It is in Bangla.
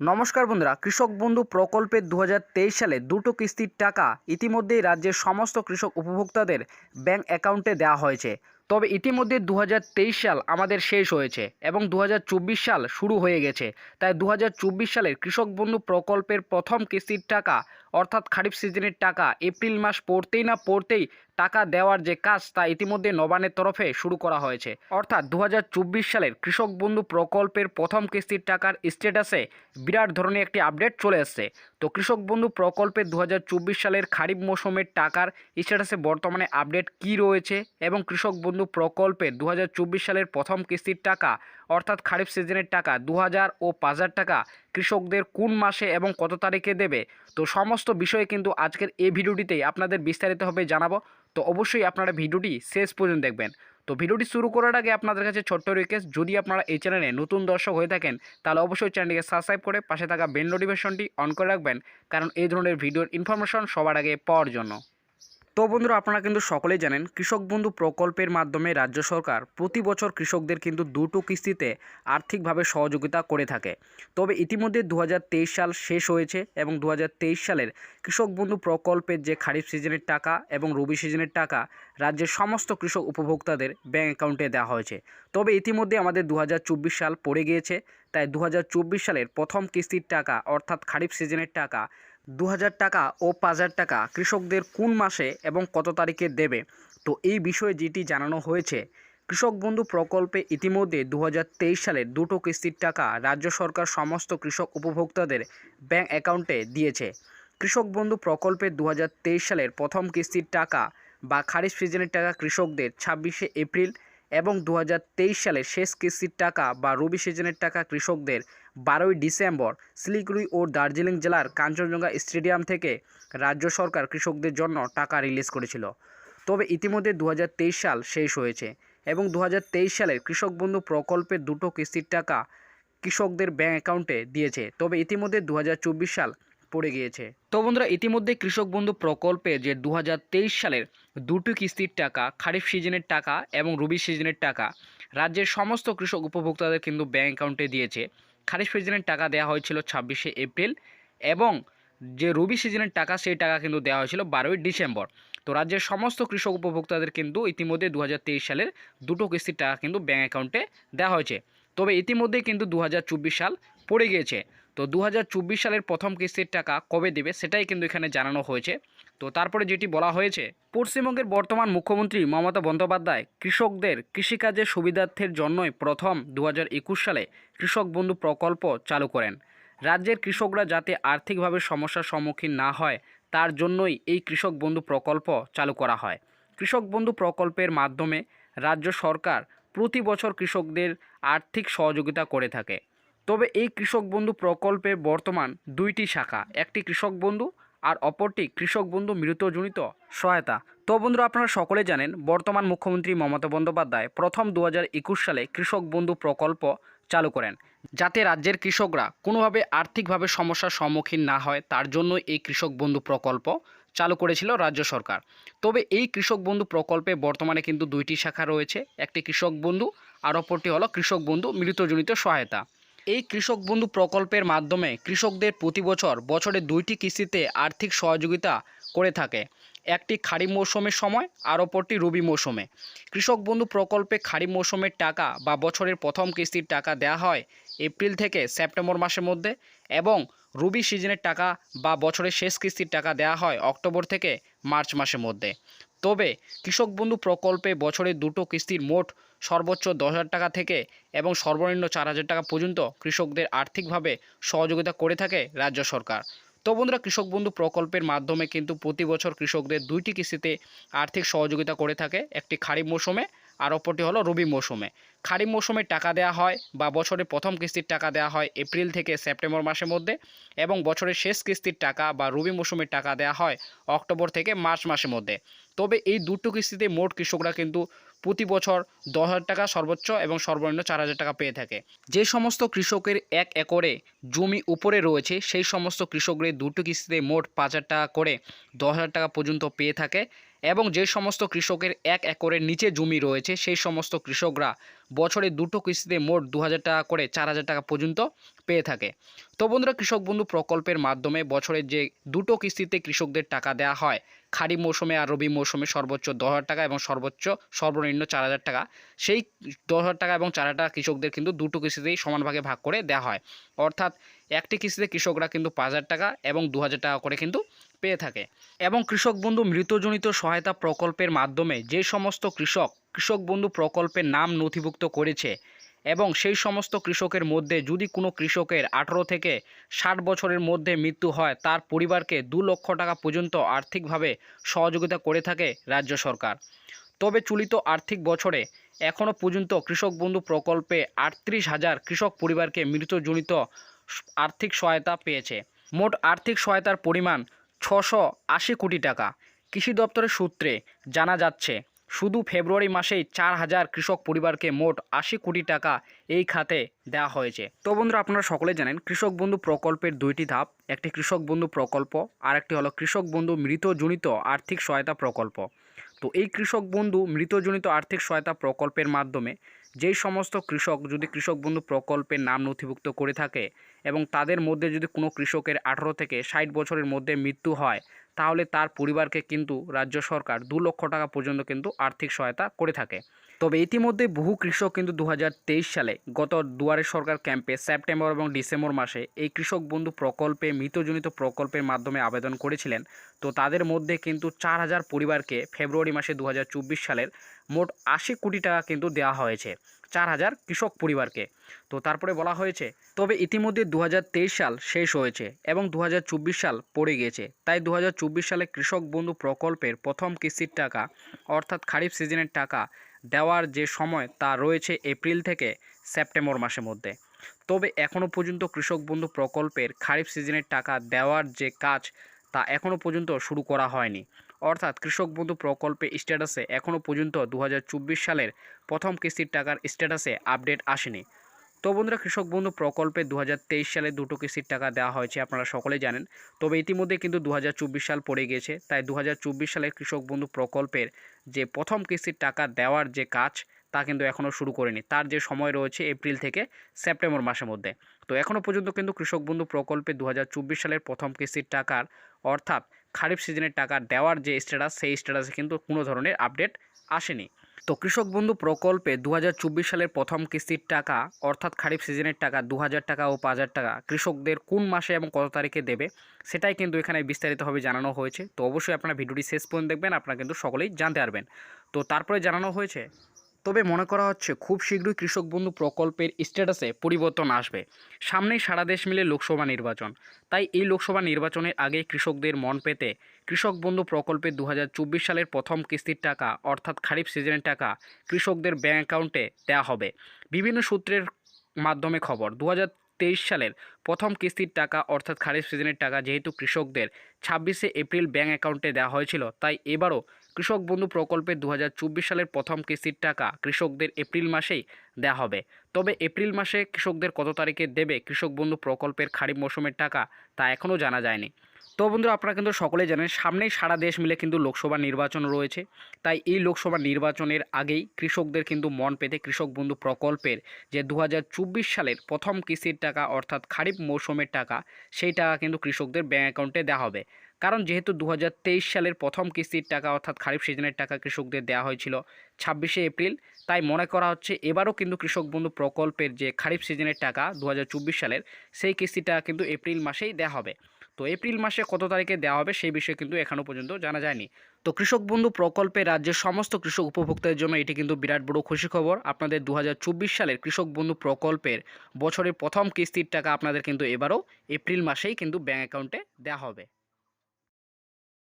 নমস্কার বন্ধুরা, কৃষক বন্ধু প্রকল্পের দু হাজার তেইশ সালে দুটো কিস্তির টাকা ইতিমধ্যেই রাজ্যের সমস্ত কৃষক উপভোক্তাদের ব্যাংক অ্যাকাউন্টে দেওয়া হয়েছে। তবে ইতিমধ্যে দু হাজার তেইশ সাল আমাদের শেষ হয়েছে এবং দু হাজার চব্বিশ সাল শুরু হয়ে গেছে। তাই দু হাজার চব্বিশ সালের কৃষক বন্ধু প্রকল্পের প্রথম কিস্তির টাকা অর্থাৎ খারিফ সিজনের টাকা এপ্রিল মাস পড়তেই না পড়তেই টাকা দেওয়ার যে কাজ তা ইতিমধ্যে নবান্নের তরফে শুরু করা হয়েছে। অর্থাৎ দু হাজার চব্বিশ সালের কৃষক বন্ধু প্রকল্পের প্রথম কিস্তির টাকার স্ট্যাটাসে বিরাট ধরনের একটি আপডেট চলে এসছে। তো কৃষক বন্ধু প্রকল্পের দু সালের খারিফ মৌসুমের টাকার স্ট্যাটাসে বর্তমানে আপডেট কি রয়েছে এবং কৃষক বন্ধু প্রকল্পের দু সালের প্রথম কিস্তির টাকা অর্থাৎ খারিফ সিজনের টাকা দু হাজার ও পাঁচ হাজার টাকা কৃষকদের কোন মাসে এবং কত তারিখে দেবে? তো সমস্ত বিষয়ে কিন্তু আজকের এই ভিডিওটিতেই আপনাদের বিস্তারিতভাবে জানাব। তো অবশ্যই আপনারা ভিডিওটি শেষ পর্যন্ত দেখবেন। তো ভিডিওটি শুরু করার আগে আপনাদের কাছে ছোট্ট রিকোয়েস্ট যদি আপনারা এই চ্যানেলে নতুন দর্শক হয়ে থাকেন, তাহলে অবশ্যই চ্যানেলটিকে সাবস্ক্রাইব করে পাশে থাকা বেল নোটিফিকেশনটি অন করে রাখবেন, কারণ এই ধরনের ভিডিওর ইনফরমেশন সবার আগে পাওয়ার জন্য। তো বন্ধুরা, আপনারা কিন্তু সকলেই জানেন, কৃষক বন্ধু প্রকল্পের মাধ্যমে রাজ্য সরকার প্রতি বছর কৃষকদের কিন্তু দুটো কিস্তিতে আর্থিকভাবে সহযোগিতা করে থাকে। তবে ইতিমধ্যে দু হাজার তেইশ সাল শেষ হয়েছে এবং দু হাজার তেইশ সালের কৃষক বন্ধু প্রকল্পের যে খারিফ সিজনের টাকা এবং রবি সিজনের টাকা রাজ্যের সমস্ত কৃষক উপভোক্তাদের ব্যাঙ্ক অ্যাকাউন্টে দেওয়া হয়েছে। তবে ইতিমধ্যে আমাদের দু হাজার চব্বিশ সাল পড়ে গিয়েছে, তাই দু হাজার চব্বিশ সালের প্রথম কিস্তির টাকা অর্থাৎ খারিফ সিজনের টাকা দু হাজার টাকা ও পাঁচ হাজার টাকা কৃষকদের কোন মাসে এবং কত তারিখে দেবে? তো এই বিষয়ে যেটি জানানো হয়েছে, কৃষক বন্ধু প্রকল্পে ইতিমধ্যে দু হাজার তেইশ সালের দুটো কিস্তির টাকা রাজ্য সরকার সমস্ত কৃষক উপভোক্তাদের ব্যাংক অ্যাকাউন্টে দিয়েছে। কৃষক বন্ধু প্রকল্পে দু হাজার তেইশ সালের প্রথম কিস্তির টাকা বা খারিফ সিজনের টাকা কৃষকদের ছাব্বিশে এপ্রিল এবং দু হাজার তেইশ সালের শেষ কিস্তির টাকা বা রবি সিজনের টাকা কৃষকদের বারোই ডিসেম্বর শিলিগুড়ি ও দার্জিলিং জেলার কাঞ্চনজঙ্ঘা স্টেডিয়াম থেকে রাজ্য সরকার কৃষকদের জন্য টাকা রিলিজ করেছিল। তবে ইতিমধ্যে দু হাজার তেইশ সাল শেষ হয়েছে এবং দু হাজার তেইশ সালের কৃষক বন্ধু প্রকল্পের দুটো কিস্তির টাকা কৃষকদের ব্যাঙ্ক অ্যাকাউন্টে দিয়েছে, তবে ইতিমধ্যে দু হাজার চব্বিশ সাল পড়ে গিয়েছে। তো বন্ধুরা, ইতিমধ্যে কৃষক বন্ধু প্রকল্পে যে দু হাজার তেইশ সালের দুটো কিস্তির টাকা, খারিফ সিজনের টাকা এবং রবি সিজনের টাকা, রাজ্যের সমস্ত কৃষক উপভোক্তাদের কিন্তু ব্যাঙ্ক অ্যাকাউন্টে দিয়েছে। খারিফ সিজনের টাকা দেওয়া হয়েছিল ছাব্বিশে এপ্রিল এবং যে রবি সিজনের টাকা, সেই টাকা কিন্তু দেওয়া হয়েছিল বারোই ডিসেম্বর। তো রাজ্যের সমস্ত কৃষক উপভোক্তাদের কিন্তু ইতিমধ্যে দু হাজার তেইশ সালের দুটো কিস্তির টাকা কিন্তু ব্যাঙ্ক অ্যাকাউন্টে দেওয়া হয়েছে। তবে ইতিমধ্যেই কিন্তু দু হাজার চব্বিশ সাল পড়ে গিয়েছে। তো দু হাজার চব্বিশ সালের প্রথম কিস্তির টাকা কবে দেবে, সেটাই কিন্তু এখানে জানানো হয়েছে। তো তারপরে যেটি বলা হয়েছে, পশ্চিমবঙ্গের বর্তমান মুখ্যমন্ত্রী মমতা বন্দ্যোপাধ্যায় কৃষকদের কৃষিকাজের সুবিধার্থের জন্যই প্রথম দু হাজার একুশ সালে কৃষক বন্ধু প্রকল্প চালু করেন। রাজ্যের কৃষকরা যাতে আর্থিকভাবে সমস্যার সম্মুখীন না হয়, তার জন্যই এই কৃষক বন্ধু প্রকল্প চালু করা হয়। কৃষক বন্ধু প্রকল্পের মাধ্যমে রাজ্য সরকার প্রতি বছর কৃষকদের আর্থিক সহযোগিতা করে থাকে। তবে এই কৃষক বন্ধু প্রকল্পের বর্তমান দুইটি শাখা, একটি কৃষক বন্ধু আর অপরটি কৃষক বন্ধু মৃতজনিত সহায়তা। তো বন্ধুরা, আপনারা সকলে জানেন, বর্তমান মুখ্যমন্ত্রী মমতা বন্দ্যোপাধ্যায় প্রথম দু হাজার একুশ সালে কৃষক বন্ধু প্রকল্প চালু করেন, যাতে রাজ্যের কৃষকরা কোনোভাবে আর্থিকভাবে সমস্যার সম্মুখীন না হয়, তার জন্য এই কৃষক বন্ধু প্রকল্প চালু করেছিল রাজ্য সরকার। তবে এই কৃষক বন্ধু প্রকল্পে বর্তমানে কিন্তু দুইটি শাখা রয়েছে, একটি কৃষক বন্ধু আর অপরটি হলো কৃষক বন্ধু মৃতজনিত সহায়তা। এই কৃষক বন্ধু প্রকল্পের মাধ্যমে কৃষকদের প্রতি বছর বছরে দুইটি কিস্তিতে আর্থিক সহযোগিতা করে থাকে। একটি খারিফ মৌসুমের সময়, আর অপরটি রবি মৌসুমে। কৃষক বন্ধু প্রকল্পে খারিফ মৌসুমের টাকা বা বছরের প্রথম কিস্তির টাকা দেওয়া হয় এপ্রিল থেকে সেপ্টেম্বর মাসের মধ্যে। এবং রবি সিজনের টাকা বা বছরের শেষ কিস্তির টাকা দেওয়া হয় অক্টোবর থেকে মার্চ মাসের মধ্যে। তবে কৃষক বন্ধু প্রকল্পে বছরে দুটো কিস্তির মোট সর্বোচ্চ দশ হাজার টাকা থেকে এবং সর্বনিম্ন চার হাজার টাকা পর্যন্ত কৃষকদের আর্থিকভাবে সহযোগিতা করে থাকে রাজ্য সরকার। তো বন্ধুরা, কৃষক বন্ধু প্রকল্পের মাধ্যমে কিন্তু প্রতি বছর কৃষকদের দুইটি কিস্তিতে আর্থিক সহযোগিতা করে থাকে। একটি খারিফ মৌসুমে আর অপরটি হলো রবি মৌসুমে। খারিফ মৌসুমে টাকা দেওয়া হয় বা বছরের প্রথম কিস্তির টাকা দেওয়া হয় এপ্রিল থেকে সেপ্টেম্বর মাসের মধ্যে এবং বছরের শেষ কিস্তির টাকা বা রবি মৌসুমের টাকা দেওয়া হয় অক্টোবর থেকে মার্চ মাসের মধ্যে। তবে এই দুটো কিস্তিতে মোট কৃষকরা কিন্তু প্রতি বছর দশ হাজার টাকা সর্বোচ্চ এবং সর্বনিম্ন চার হাজার টাকা পেয়ে থাকে। যে সমস্ত কৃষকের এক একরে জমি উপরে রয়েছে, সেই সমস্ত কৃষকদের দুটো কিস্তিতে মোট পাঁচ হাজার টাকা করে দশ হাজার টাকা পর্যন্ত পেয়ে থাকে। এবং যে সমস্ত কৃষকের এক একরের নিচে জমি রয়েছে, সেই সমস্ত কৃষকরা বছরে দুটো কিস্তিতে মোট দু হাজার টাকা করে চার হাজার টাকা পর্যন্ত পেয়ে থাকে। তো বন্ধুরা, কৃষক বন্ধু প্রকল্পের মাধ্যমে বছরে যে দুটো কিস্তিতে কৃষকদের টাকা দেওয়া হয় খারিফ মৌসুমে আর রবি মৌসুমে সর্বোচ্চ দশ টাকা এবং সর্বোচ্চ সর্বনিম্ন চার হাজার টাকা, সেই দশ হাজার টাকা এবং চার হাজার টাকা কৃষকদের কিন্তু দুটো কিস্তিতেই সমান ভাগে ভাগ করে দেওয়া হয়। অর্থাৎ একটি কিস্তিতে কৃষকরা কিন্তু পাঁচ হাজার টাকা এবং দু হাজার টাকা করে কিন্তু পেয়ে থাকে। এবং কৃষক বন্ধু মৃতজনিত সহায়তা প্রকল্পের মাধ্যমে যে সমস্ত কৃষক কৃষক বন্ধু প্রকল্পের নাম নথিভুক্ত করেছে এবং সেই সমস্ত কৃষকের মধ্যে যদি কোনো কৃষকের আঠারো থেকে ষাট বছরের মধ্যে মৃত্যু হয়, তার পরিবারকে দু লক্ষ টাকা পর্যন্ত আর্থিকভাবে সহযোগিতা করে থাকে রাজ্য সরকার। তবে চলিত আর্থিক বছরে এখনও পর্যন্ত কৃষক বন্ধু প্রকল্পে আটত্রিশ হাজার কৃষক পরিবারকে মৃতজনিত আর্থিক সহায়তা পেয়েছে। মোট আর্থিক সহায়তার পরিমাণ ছশো আশি কোটি টাকা। কৃষি দপ্তরের সূত্রে জানা যাচ্ছে, শুধু ফেব্রুয়ারি মাসেই চার হাজার কৃষক পরিবারকে মোট আশি কোটি টাকা এই খাতে দেওয়া হয়েছে। তো বন্ধুরা, আপনারা সকলে জানেন, কৃষক বন্ধু প্রকল্পের দুইটি ধাপ, একটি কৃষক বন্ধু প্রকল্প আর একটি হলো কৃষক বন্ধু মৃতজনিত আর্থিক সহায়তা প্রকল্প। তো এই কৃষক বন্ধু মৃতজনিত আর্থিক সহায়তা প্রকল্পের মাধ্যমে যেই সমস্ত কৃষক, যদি কৃষক বন্ধু প্রকল্পের নাম নথিভুক্ত করে থাকে এবং তাদের মধ্যে যদি কোনো কৃষকের আঠারো থেকে ষাট বছরের মধ্যে মৃত্যু হয়, তাহলে তার পরিবারকে কিন্তু রাজ্য সরকার দু লক্ষ টাকা পর্যন্ত কিন্তু আর্থিক সহায়তা করে থাকে। তবে ইতিমধ্যে বহু কৃষক কিন্তু দু হাজার তেইশ সালে গত দুয়ারে সরকার ক্যাম্পে সেপ্টেম্বর এবং ডিসেম্বর মাসে এই কৃষক বন্ধু প্রকল্পে মৃতজনিত প্রকল্পের মাধ্যমে আবেদন করেছিলেন। তো তাদের মধ্যে কিন্তু চার হাজার পরিবারকে ফেব্রুয়ারি মাসে দু হাজার চব্বিশ সালের মোট আশি কোটি টাকা কিন্তু দেওয়া হয়েছে, চার হাজার কৃষক পরিবারকে। তো তারপরে বলা হয়েছে, তবে ইতিমধ্যে দু হাজার তেইশ সাল শেষ হয়েছে এবং দু হাজার চব্বিশ সাল পড়ে গিয়েছে। তাই দু হাজার চব্বিশ সালে কৃষক বন্ধু প্রকল্পের প্রথম কিস্তির টাকা, অর্থাৎ খারিফ সিজনের টাকা দেওয়ার যে সময় তা রয়েছে এপ্রিল থেকে সেপ্টেম্বর মাসের মধ্যে। তবে এখনও পর্যন্ত কৃষক বন্ধু প্রকল্পের খারিফ সিজনের টাকা দেওয়ার যে কাজ, তা এখনও পর্যন্ত শুরু করা হয়নি। অর্থাৎ কৃষক বন্ধু প্রকল্পে স্ট্যাটাসে এখনও পর্যন্ত দু হাজার চব্বিশ সালের প্রথম কিস্তির টাকার স্ট্যাটাসে আপডেট আসেনি। তো বন্ধুরা কৃষক বন্ধু, প্রকল্পে দু হাজার তেইশ সালে দুটো কিস্তির টাকা দেওয়া হয়েছে, আপনারা সকলেই জানেন। তবে ইতিমধ্যে কিন্তু দু হাজার চব্বিশ সাল পড়ে গিয়েছে, তাই দু সালে কৃষক বন্ধু প্রকল্পের যে প্রথম কিস্তির টাকা দেওয়ার যে কাজ, তা কিন্তু এখনও শুরু করেনি। তার যে সময় রয়েছে এপ্রিল থেকে সেপ্টেম্বর মাসের মধ্যে। তো এখনও পর্যন্ত কিন্তু কৃষক বন্ধু প্রকল্পে দু হাজার চব্বিশ সালের প্রথম কিস্তির টাকার, অর্থাৎ খারিফ সিজনের টাকা দেওয়ার যে স্ট্যাটাস সেই স্ট্যাটাসে কিন্তু কোনো ধরনের আপডেট আসেনি। তো কৃষক বন্ধু প্রকল্পে দু হাজার চব্বিশ সালের প্রথম কিস্তির টাকা, অর্থাৎ খারিফ সিজনের টাকা দু হাজার টাকা ও পাঁচ হাজার টাকা কৃষকদের কোন মাসে এবং কত তারিখে দেবে, সেটাই কিন্তু এখানে বিস্তারিতভাবে জানানো হয়েছে। তো অবশ্যই আপনারা ভিডিওটি শেষ পর্যন্ত দেখবেন, আপনারা কিন্তু সকলেই জানতে পারবেন। তো তারপরে জানানো হয়েছে, তবে মনে করা হচ্ছে খুব শীঘ্রই কৃষক বন্ধু প্রকল্পের স্ট্যাটাসে পরিবর্তন আসবে। সামনেই সারা দেশ মিলে লোকসভা নির্বাচন। তাই এই লোকসভা নির্বাচনের আগে কৃষকদের মন পেতে কৃষক বন্ধু প্রকল্পে দু হাজার চব্বিশ সালের প্রথম কিস্তির টাকা, অর্থাৎ খারিফ সিজনের টাকা, কৃষকদের ব্যাঙ্ক অ্যাকাউন্টে দেওয়া হবে। বিভিন্ন সূত্রের মাধ্যমে খবর দু তেইশ সালের প্রথম কিস্তির টাকা, অর্থাৎ খারিফ সিজনের টাকা, যেহেতু কৃষকদের ছাব্বিশে এপ্রিল ব্যাঙ্ক অ্যাকাউন্টে দেওয়া হয়েছিল, তাই এবারও কৃষক বন্ধু প্রকল্পে দু হাজার চব্বিশ সালের প্রথম কিস্তির টাকা কৃষকদের এপ্রিল মাসেই দেওয়া হবে। তবে এপ্রিল মাসে কৃষকদের কত তারিখে দেবে কৃষক বন্ধু প্রকল্পের খারিফ মৌসুমের টাকা, তা এখনও জানা যায়নি। তো বন্ধুরা, আপনারা কিন্তু সকলেই জানেন, সামনেই সারা দেশ মিলে কিন্তু লোকসভা নির্বাচন রয়েছে। তাই এই লোকসভা নির্বাচনের আগেই কৃষকদের কিন্তু মন পেতে কৃষক বন্ধু প্রকল্পের যে দু হাজার চব্বিশ সালের প্রথম কিস্তির টাকা, অর্থাৎ খারিফ মৌসুমের টাকা, সেই টাকা কিন্তু কৃষকদের ব্যাঙ্ক অ্যাকাউন্টে দেওয়া হবে। কারণ যেহেতু দু হাজার তেইশ সালের প্রথম কিস্তির টাকা, অর্থাৎ খারিফ সিজনের টাকা কৃষকদের দেওয়া হয়েছিল ছাব্বিশে এপ্রিল, তাই মনে করা হচ্ছে এবারও কিন্তু কৃষক বন্ধু প্রকল্পের যে খারিফ সিজনের টাকা দু হাজার চব্বিশ সালের, সেই কিস্তিটা কিন্তু এপ্রিল মাসেই দেওয়া হবে। তো এপ্রিল মাসে কত তারিখে দেওয়া হবে সেই বিষয়ে কিন্তু এখনও পর্যন্ত জানা যায়নি। তো কৃষক বন্ধু প্রকল্পে রাজ্যের সমস্ত কৃষক উপভোক্তাদের জন্য এটি কিন্তু বিরাট বড় খুশি খবর। আপনাদের দু হাজার চব্বিশ সালের কৃষক বন্ধু প্রকল্পের বছরের প্রথম কিস্তির টাকা আপনাদের কিন্তু এবারও এপ্রিল মাসেই কিন্তু ব্যাঙ্ক অ্যাকাউন্টে দেওয়া হবে।